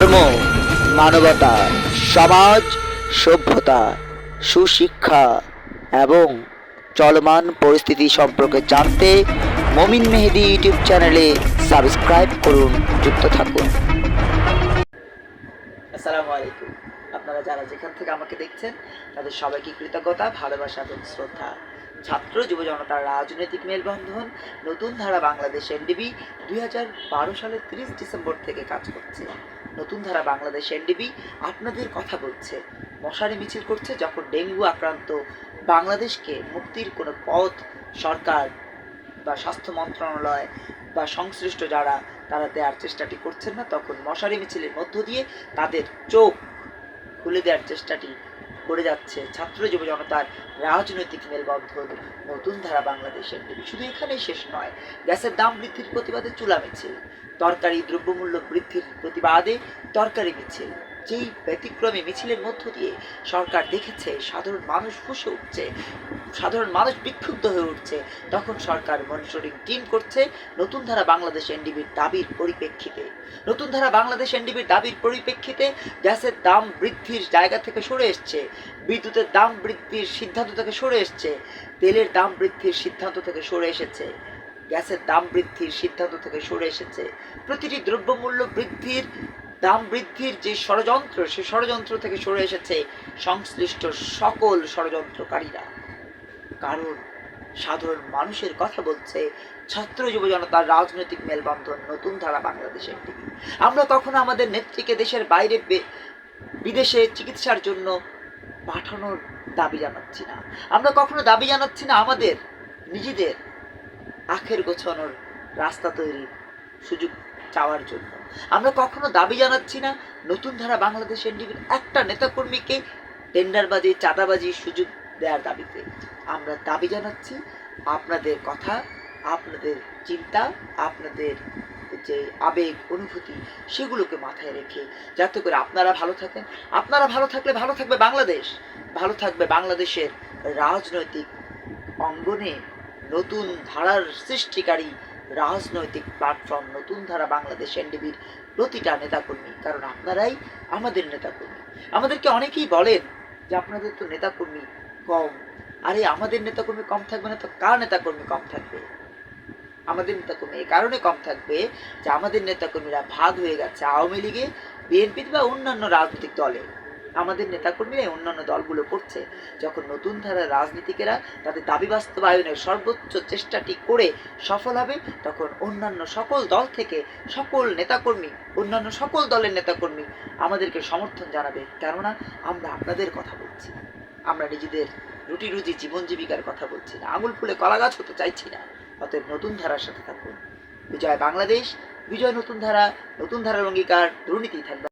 ধর্ম, মানবতা, সমাজ, সভ্যতা, সুশিক্ষা এবং চলমান পরিস্থিতি সম্পর্কে জানতে মমিন মেহেদি ইউটিউব চ্যানেলে সাবস্ক্রাইব করুন, যুক্ত থাকুন। আসসালামু আলাইকুম। আপনারা যারা যেখান থেকে আমাকে দেখছেন, তাদের সবাইকে কৃতজ্ঞতা, ভালোবাসা এবং শ্রদ্ধা। ছাত্র, যুব জনতার রাজনৈতিক মেলবন্ধন, নতুন ধারা বাংলাদেশ এনডিবি দুই হাজার বারো সালের তিরিশ ডিসেম্বর থেকে কাজ করছে। নতুন ধারা বাংলাদেশ এনডিবি আপনাদের কথা বলছে। মশারি মিছিল করছে যখন ডেঙ্গু আক্রান্ত বাংলাদেশকে মুক্তির কোনো পথ, সরকার বা স্বাস্থ্য মন্ত্রণালয় বা সংশ্লিষ্ট যারা তারা দেওয়ার চেষ্টাটি করছেন না, তখন মশারি মিছিলের মধ্য দিয়ে তাদের চোখ খুলে দেওয়ার চেষ্টাটি করে যাচ্ছে ছাত্র যুব জনতার রাজনৈতিক মেলবন্ধন, নতুন ধারা বাংলাদেশের শুধু এখানেই শেষ নয়, গ্যাসের দাম বৃদ্ধির প্রতিবাদে চুলা মিছিল, তরকারি দ্রব্যমূল্য বৃদ্ধির প্রতিবাদে তরকারি মিছিল। যেই ব্যতিক্রমী মিছিলের মধ্য দিয়ে সরকার দেখেছে সাধারণ মানুষ ফুসে উঠছে, সাধারণ মানুষ বিক্ষুব্ধ হয়ে উঠছে। তখন সরকার মনিটরিং টিম করছে নতুন ধারা বাংলাদেশ এনডিবির দাবির পরিপ্রেক্ষিতে। নতুন ধারা বাংলাদেশ এনডিবির দাবির পরিপ্রেক্ষিতে গ্যাসের দাম বৃদ্ধির জায়গা থেকে সরে এসছে, বিদ্যুতের দাম বৃদ্ধির সিদ্ধান্ত থেকে সরে এসছে, তেলের দাম বৃদ্ধির সিদ্ধান্ত থেকে সরে এসেছে, গ্যাসের দাম বৃদ্ধির সিদ্ধান্ত থেকে সরে এসেছে। প্রতিটি দ্রব্যমূল্য বৃদ্ধির দাম বৃদ্ধির যে ষড়যন্ত্র, সে ষড়যন্ত্র থেকে সরে এসেছে সংশ্লিষ্ট সকল ষড়যন্ত্রকারীরা। কারণ সাধারণ মানুষের কথা বলছে, ছাত্র যুব জনতার রাজনৈতিক মেলবন্ধন, নতুন ধারা বাংলাদেশের দিকে। আমরা কখনো আমাদের নেত্রীকে দেশের বাইরে বিদেশে চিকিৎসার জন্য পাঠানোর দাবি জানাচ্ছি না। আমরা কখনো দাবি জানাচ্ছি না আমাদের, নিজেদের আখের গোছানোর রাস্তা তৈরির সুযোগ চাওয়ার জন্য। আমরা কখনো দাবি জানাচ্ছি না, নতুন ধারা বাংলাদেশ এনডিবির একটা নেতাকর্মীকে টেন্ডারবাজি, চাঁদাবাজির সুযোগ দেওয়ার দাবিতে। আমরা দাবি জানাচ্ছি, আপনাদের কথা, আপনাদের চিন্তা, আপনাদের যে আবেগ, অনুভূতি, সেগুলোকে মাথায় রেখে যাতে করে আপনারা ভালো থাকেন। আপনারা ভালো থাকলে ভালো থাকবে বাংলাদেশ। ভালো থাকবে বাংলাদেশের রাজনৈতিক অঙ্গনে নতুন ধারার সৃষ্টিকারী রাজনৈতিক প্ল্যাটফর্ম নতুন ধারা বাংলাদেশ এনডিবির প্রতিটা নেতাকর্মী। কারণ আপনারাই আমাদের নেতাকর্মী। আমাদেরকে অনেকেই বলেন যে, আপনাদের তো নেতাকর্মী কম। আরে, আমাদের নেতাকর্মী কম থাকবে না তো কার নেতাকর্মী কম থাকবে? আমাদের নেতাকর্মী এ কারণে কম থাকবে যে, আমাদের নেতাকর্মীরা ভাগ হয়ে গেছে আওয়ামী লীগে বিএনপি বা অন্যান্য রাজনৈতিক দলে আমাদের নেতাকর্মীরা এই অন্যান্য দলগুলো করছে। যখন নতুন ধারার রাজনীতিকেরা তাদের দাবি বাস্তবায়নের সর্বোচ্চ চেষ্টাটি করে সফল হবে, তখন অন্যান্য সকল দল থেকে সকল নেতাকর্মী, অন্যান্য সকল দলের নেতাকর্মী আমাদেরকে সমর্থন জানাবে। কেননা, আমরা আপনাদের কথা বলছি। আমরা নিজেদের রুটি রুজি জীবন জীবিকার কথা বলছি না। আঙুল ফুলে কলা গাছ হতে চাইছি না। অতএব নতুন ধারার সাথে থাকুন। বিজয় বাংলাদেশ, বিজয় নতুন ধারা, নতুন ধারার অঙ্গীকার, দুর্নীতি থাকবে।